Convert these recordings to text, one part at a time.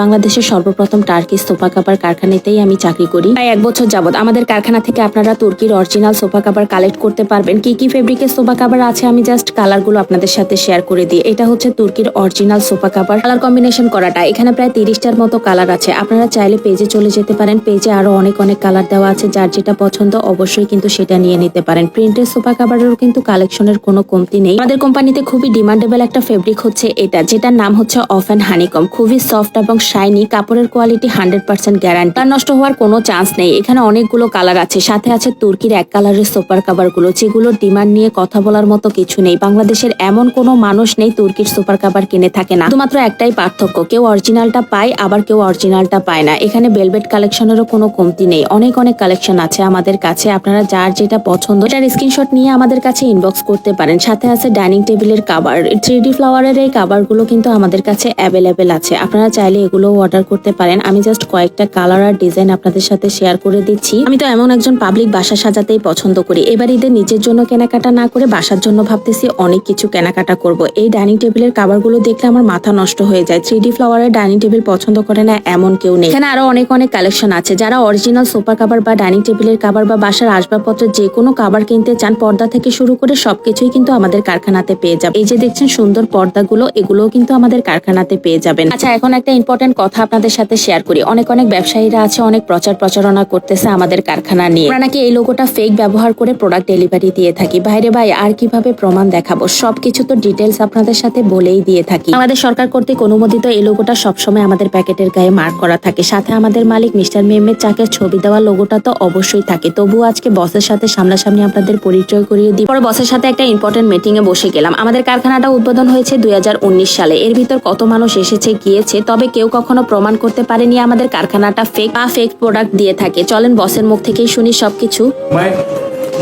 বাংলাদেশের সর্বপ্রথম turkey sofa cover কারখানাতেই আমি চাকরি করি। প্রায় এক বছর যাবত আমাদের কারখানা থেকে আপনারা তুর্কির অরিজিনাল সোফা কাভার কালেক্ট করতে পারবেন। কি কি ফেব্রিকের সোফা কাভার আছে আমি জাস্ট কালারগুলো আপনাদের সাথে শেয়ার করে দিই। এটা হচ্ছে তুর্কির original sofa cover. Colour combination করাটা, এখানে প্রায় তিরিশটার মতো কালার আছে। আপনারা চাইলে পেজে চলে যেতে পারেন। পেজে আরও অনেক অনেক কালার দেওয়া আছে। যার যেটা পছন্দ অবশ্যই কিন্তু সেটা নিয়ে নিতে পারেন। প্রিন্টের সোফা কাভারেরও কিন্তু কালেকশনের কোনো কমতি নেই। আমাদের কোম্পানিতে খুবই ডিমান্ডেবল একটা ফেব্রিক হচ্ছে এটা, যেটার নাম হচ্ছে অফ অ্যান্ড হানিকম খুবই সফট এবং শাইনি কাপড়ের কোয়ালিটি হান্ড্রেড পার্সেন্ট গ্যারান্টি নষ্ট হওয়ার কোনো চান্স নেই। এখানে অনেকগুলো কালার আছে। সাথে আছে তুর্কির এক কালারের সোফার কাভারগুলো, যেগুলোর ডিমান্ড নিয়ে কথা বলার মতো কিছু নেই। বাংলাদেশের এমন কোনো মানুষ নেই তুর্কির সুপার কাভার কিনে থাকে না। শুধুমাত্র একটাই পার্থক্য, কেউ অরিজিনালটা পায়, আবার কেউ অরিজিনালটা পায় না। এখানে বেলভেট কালেকশনেরও কোনো কমতি নেই। অনেক অনেক কালেকশন আছে আমাদের কাছে। আপনারা যার যেটা পছন্দ এটার স্ক্রিনশট নিয়ে আমাদের কাছে ইনবক্স করতে পারেন। সাথে আছে ডাইনিং টেবিলের কাভার থ্রি ডি ফ্লাওয়ারের এই কাভারগুলো কিন্তু আমাদের কাছে অ্যাভেলেবেল আছে। আপনারা চাইলে এগুলো অর্ডার করতে পারেন, আমি জাস্ট কয়েকটা কালার আর ডিজাইন আপনাদের সাথে শেয়ার করে দিচ্ছি। আমি তো এমন একজন পাবলিক বাসা সাজাতেই পছন্দ করি। এবার ঈদের নিজের জন্য কেনাকাটা না করে বাসার জন্য ভাবতেছি অনেক কিছু কেনাকাটা করব। এই ডাইনিং টেবিলের কাভারগুলো দেখলে আমার মাথা নষ্ট হয়ে যায়। থ্রি ডি ফ্লাওয়ারের ডাইনিং টেবিল পছন্দ করে না এমন কেউ নেই। এখানে আরও অনেক অনেক কালেকশন আছে। যারা অরিজিনাল সোফা কাভার বা ডাইনিং টেবিলের কাভার বা বাসার আসবাবপত্রের যে কোনো কাভার কিনতে চান, পর্দা থেকে শুরু করে সবকিছুই কিন্তু আমাদের কারখানাতে পেয়ে যাবে এই যে দেখছেন সুন্দর পর্দাগুলো, এগুলোও কিন্তু আমাদের কারখানাতে পেয়ে যাবেন। আচ্ছা এখন একটা ইম্পর্টেন্ট কথা আপনাদের সাথে শেয়ার করি। অনেক অনেক ব্যবসায়ীরা আছে, অনেক প্রচার প্রচারণা করতেছে আমাদের কারখানা নিয়ে। আমরা নাকি এই লোগোটা ফেক ব্যবহার করে প্রোডাক্ট ডেলিভারি দিয়ে থাকি। বাইরে ভাই, আর কীভাবে প্রমাণ দেখাবো? সবকিছু তো ডিটেলস আপনাদের সাথে বলেই দিয়ে থাকি। আমাদের সরকার কর্তৃক অনুমোদিত এই লোগোটা সবসময় আমাদের প্যাকেটের গায়ে মার্ক করা থাকে। সাথে আমাদের মালিক মিস্টার মেমের চাকের ছবি দেওয়া লোগোটা তো অবশ্যই থাকে। তবুও আজকে বসের সাথে সামনাসামনি আপনাদের পরিচয় করিয়ে দিই। পরে বসের সাথে একটা ইম্পর্টেন্ট মিটিং এ বসে গেলাম। আমাদের কারখানাটা উদ্বোধন হয়েছে দুই হাজার উনিশ সালে। এর ভিতর কত মানুষ এসেছে, গিয়েছে, তবে কেউ কখনো প্রমাণ করতে পারেনি আমাদের কারখানাটা ফেক বা ফেক প্রোডাক্ট দিয়ে থাকে চলেন বসের মুখ থেকেই শুনি সবকিছু My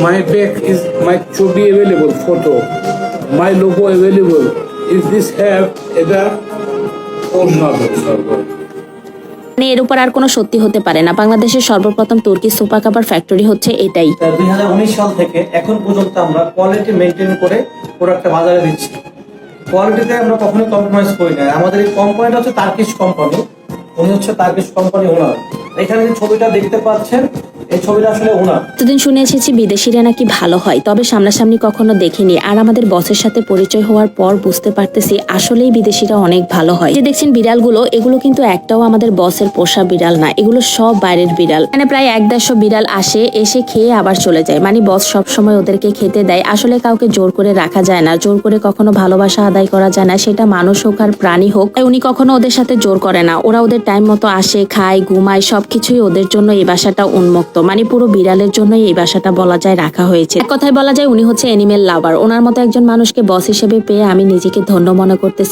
my back is my ছবি available photo. My logo available. If this have এটা. মানে এর উপর আর কোনো সত্যি হতে পারে না বাংলাদেশের সর্বপ্রথম তুর্কি সুপার কাভার ফ্যাক্টরি হচ্ছে এটাই দুই হাজার উনিশ সাল থেকে এখন পর্যন্ত আমরা কোয়ালিটি মেনটেন করে প্রোডাক্টটা বাজারে দিচ্ছি কোয়ালিটিতে আমরা কখনোই কম্প্রোমাইজ করি না। আমাদের এই কোম্পানিটা হচ্ছে তার্কিশ কোম্পানি উনি হচ্ছে তার্কিশ কোম্পানি ওনার এখানে যে ছবিটা দেখতে পাচ্ছেন এতদিন শুনে এসেছি বিদেশিরা নাকি ভালো হয়, তবে সামনাসামনি কখনো দেখিনি। আর আমাদের বসের সাথে পরিচয় হওয়ার পর বুঝতে পারতেছি আসলেই বিদেশিরা অনেক ভালো হয়। যে দেখছেন বিড়ালগুলো, এগুলো কিন্তু একটাও আমাদের বসের পোষা বিড়াল না। এগুলো সব বাইরের বিড়াল। মানে প্রায় এক দেড়শো বিড়াল আসে, এসে খেয়ে আবার চলে যায়। মানে বস সব সময় ওদেরকে খেতে দেয়। আসলে কাউকে জোর করে রাখা যায় না। জোর করে কখনো ভালোবাসা আদায় করা যায় না। সেটা মানুষ হোক আর প্রাণী হোক, তাই উনি কখনো ওদের সাথে জোর করে না। ওরা ওদের টাইম মতো আসে, খায়, ঘুমায়, সবকিছুই ওদের জন্য এই বাসাটা উন্মুক্ত। মানে পুরো বিড়ালের জন্য এই বাসাটা বলা যায়, রাখা হয়েছে। এক কথায় বলা যায় উনি হচ্ছে এনিমেল লাভার ওনার মতো একজন মানুষকে বস হিসেবে পেয়ে আমি নিজেকে ধন্য মনে করতেছি।